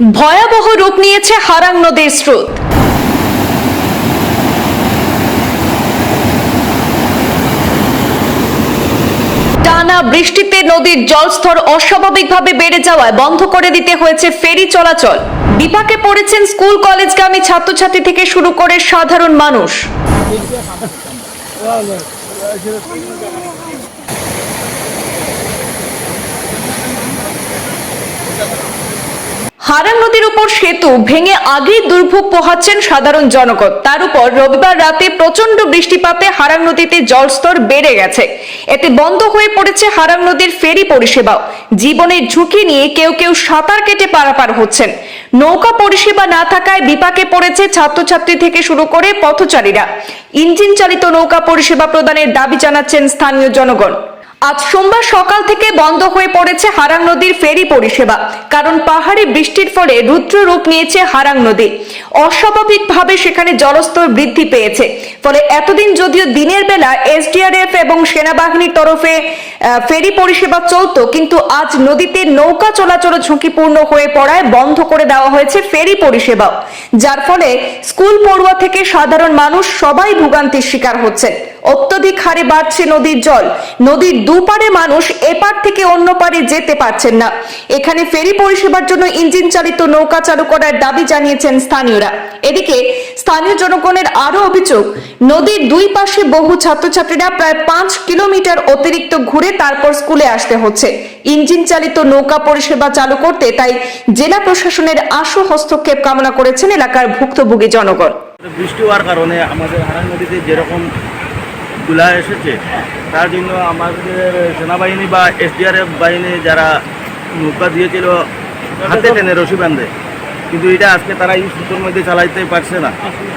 ভয়াবহ রূপ নিয়েছে হারাং নদীর স্রোত। টানা বৃষ্টিতে নদীর জলস্তর অস্বাভাবিকভাবে বেড়ে যাওয়ায় বন্ধ করে দিতে হয়েছে ফেরি চলাচল। বিপাকে পড়েছেন স্কুল কলেজগামী ছাত্রছাত্রী থেকে শুরু করে সাধারণ মানুষ। হারাং নদীর উপর সেতু ভেঙে আগেই দুর্ভোগ পোহাচ্ছেন সাধারণ জনগণ। তার উপর রবিবার রাতে প্রচণ্ড বৃষ্টিপাতে হারাং নদীতে জলস্তর বেড়ে গেছে। এতে বন্ধ হয়ে পড়েছে হারাং নদীর ফেরি পরিষেবাও জীবনের ঝুঁকি নিয়ে কেউ কেউ সাঁতার কেটে পারাপার হচ্ছেন। নৌকা পরিষেবা না থাকায় বিপাকে পড়েছে ছাত্রছাত্রী থেকে শুরু করে পথচারীরা। ইঞ্জিন চালিত নৌকা পরিষেবা প্রদানের দাবি জানাচ্ছেন স্থানীয় জনগণ। আজ সোমবার সকাল থেকে বন্ধ হয়ে পড়েছে হারাং নদীর ফেরি পরিষেবা। কারণ পাহাড়ে বৃষ্টির ফলে রুদ্র রূপ নিয়েছে হারাং নদী। অস্বাভাবিকভাবে সেখানে জলস্তর বৃদ্ধি পেয়েছে। ফলে এতদিন যদিও দিনের বেলা এসডিআরএফ এবং সেনাবাহিনীর তরফে ফেরি পরিষেবা চলতো, কিন্তু আজ নদীতে নৌকা চলাচল ঝুঁকিপূর্ণ হয়ে পড়ায় বন্ধ করে দেওয়া হয়েছে ফেরি পরিষেবাও যার ফলে স্কুল পড়ুয়া থেকে সাধারণ মানুষ সবাই ভোগান্তির শিকার হচ্ছে অত্যধিক হারে বাড়ছে নদীর জল। নদীর দুপারে মানুষ এপার থেকে অন্য পারে যেতে পারছেন না। এখানে ফেরি পরিষেবার জন্য ইঞ্জিন চালিত নৌকা চালু করার দাবি জানিয়েছেন স্থানীয়রা। এদিকে স্থানীয় জনগণের আরও অভিযোগ, নদীর দুই পাশে বহু ছাত্রছাত্রীরা প্রায় পাঁচ কিলোমিটার অতিরিক্ত ঘুরে তারপর স্কুলে আসতে হচ্ছে। ইঞ্জিন চালিত নৌকা পরিষেবা চালু করতে তাই জেলা প্রশাসনের আশু হস্তক্ষেপ কামনা করেছেন এলাকার ভুক্তভোগী জনগণ। বৃষ্টি হওয়ার কারণে আমাদের হারান নদীতে যেরকম তুলা এসেছে, তার জন্য আমাদের সেনাবাহিনী বা এসডিআরএফ বাহিনী যারা নৌকা দিয়েছিল, হাতে টেনে রশি বাঁধে। কিন্তু এটা আজকে তারা এই সুতোর মধ্যে চালাইতে পারছে না।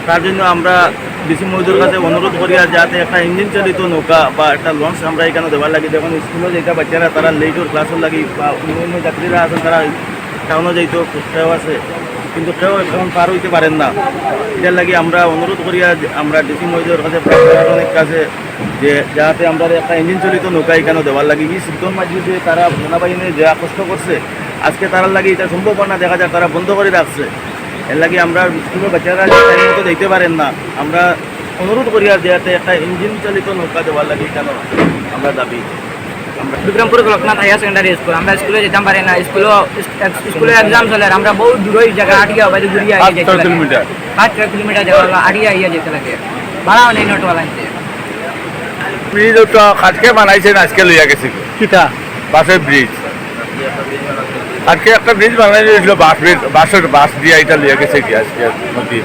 তার জন্য আমরা ডিসি মজুর কাছে অনুরোধ করি, আর যাতে একটা ইঞ্জিন চালিত নৌকা বা একটা লঞ্চ আমরা এখানে দেওয়ার লাগি, যখন স্কুলে যেটা বাচ্চারা, তারা লেটর ক্লাসের লাগি, বা অন্য অন্য যাত্রীরা আছেন, তারা টাউনে যাইতো আছে। কিন্তু কেউ এখন পার হইতে পারেন না। এটার লাগি আমরা অনুরোধ করি আর আমরা ডিসি মহিলার কাছে প্রশাসনের কাছে যে যাতে আমরা একটা ইঞ্জিন চলিত নৌকা এখানে দেওয়ার লাগি এই সিদ্ধর মাধ্যমে তারা সেনাবাহিনী যা কষ্ট করছে, আজকে তার লাগি এটা সম্ভব না, দেখা যায় তারা বন্ধ করে রাখছে। এর লাগি আমরা স্কুলের বাচ্চারা টাইম মতো দেখতে পারেন না, আমরা অনুরোধ করি আর যাতে একটা ইঞ্জিন চালিত নৌকা দেওয়ার লাগে এখানে আমরা দাবি। Bikrampur Loknath higher secondary school আমরা স্কুলে যেতাম পারি না স্কুলও স্কুলের এক্সাম চলে আমরা বহু দূর জায়গা আটিয়া বাইরে ঘুরিয়ে আইয়া যেতে লাগে। পাঁচ ছয় কিলোমিটার যাওয়া আটিয়া আইয়া যেতে লাগে। ভাড়াও নেই নোটওয়ালা ব্রিজ ওটা আজকে বানাইছেন আজকে লইয়া গেছি কিতা? বাসের ব্রিজ আজকে একটা ব্রিজ বানাই দিয়েছিল বাস ব্রিজ বাসের বাস দিয়ে এটা লইয়া গেছে কি আজকে নদী